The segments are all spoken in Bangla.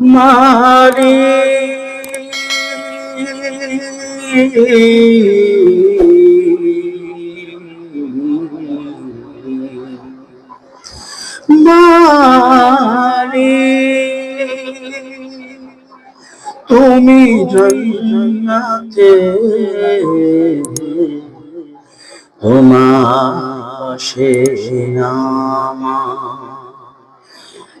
মারি। মারি। তুমি জন্নাতে তোমার পাশে আমার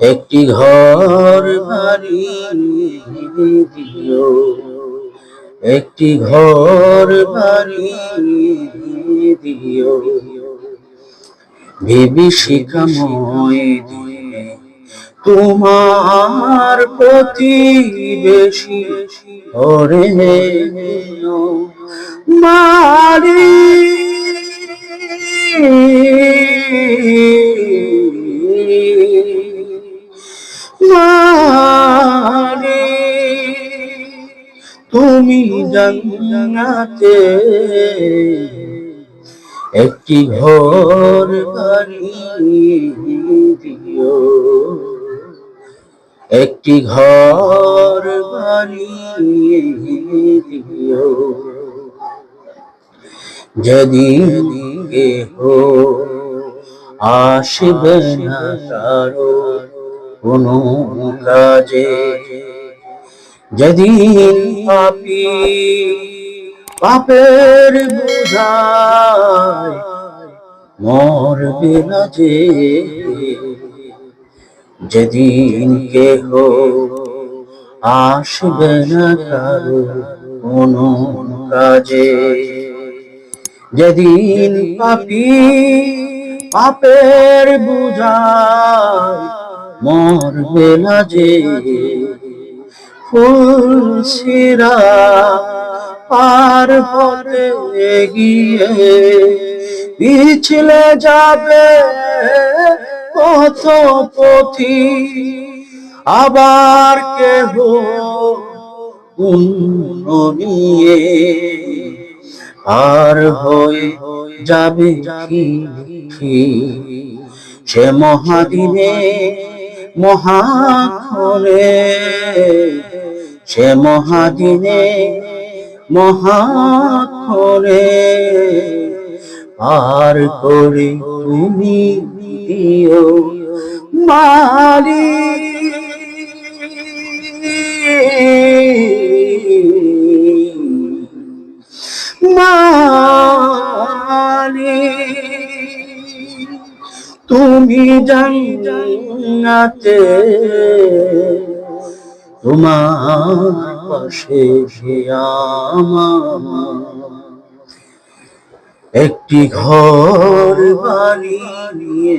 একটি ঘর বানিয়ে দিও। একটি ঘর বানিয়ে দিও। বিভীষিকাময় দিয়ে তোমার প্রতিবেশী ওরে মারি। জান্নাতে একটি ঘর দিও। একটি ঘর দিও। যেদিন কেহ আসবে না কারও কোনো কাজে। যেদিন পাপি পাপের বোঝায় মরবে না যে, যেদিন কেহ আসবে না কারও কোনো কাজে, যেদিন পাপি পাপের বুঝায় মরবে না যে ফুলসিরা পার হতে গিয়ে পিছলে যাবে কত পথি। আবার কেহ নিয়ে আর হয়ে যাবে কি? সে মহাদিনে মহাক্ষণে সে মহাদিনে মহাক্ষণে আর করে তুমি দিও মালি মালি তুমি জান্নাতে তোমার পাশে একটি ঘর বানিয়ে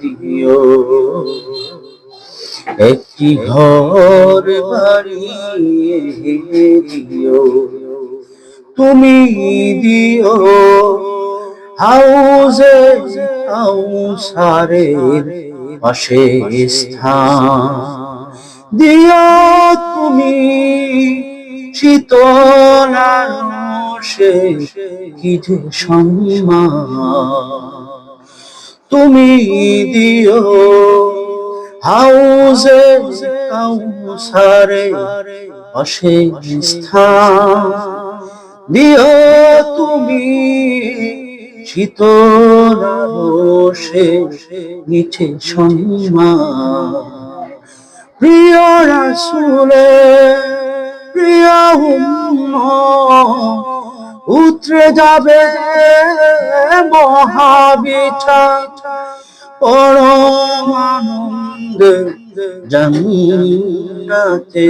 দিও। একটি ঘর বানিয়ে দিও। তুমি দিও হাউজে কাউসারের পাশে স্থান। দিও তুমি শীতলার সে কি যে তুমি দিও হাউজে কাউসারে পাশে স্থান। দিও তুমি শীতল সে নিচে সম্মান। প্রিয় রাসুলে, প্রিয় উতরে যাবে মহাবিঠা। পরম আনন্দে জান্নাতে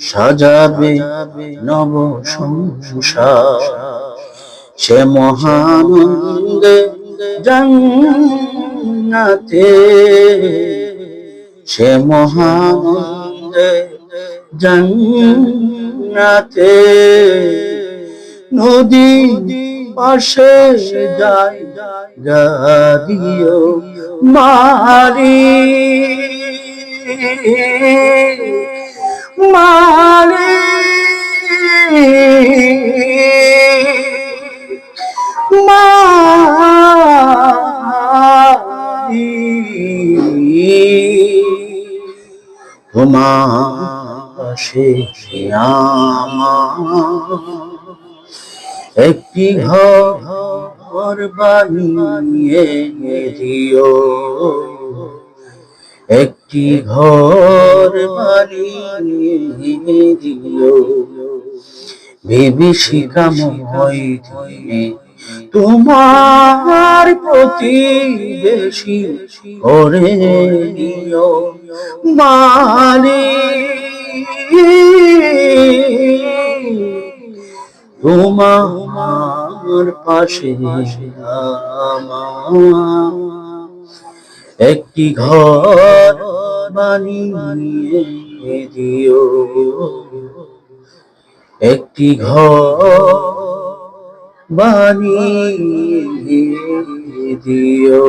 সাজাবে নব সংসার। সে মহানন্দে জান্নাতে সে মহানন্দে জান্নাতে নদী পাশে যায় গাদিও মারি। মারি। তোমার পাশে একটি ঘর বানিয়ে দিও। একটি ঘর বানিয়ে দিও। বিভীষিকাময় দিনে তোমার প্রতিবেশী করে নিও মালি তোমার পাশে একটি ঘর বানিয়ে দিও। একটি ঘর বানিয়ে দিও।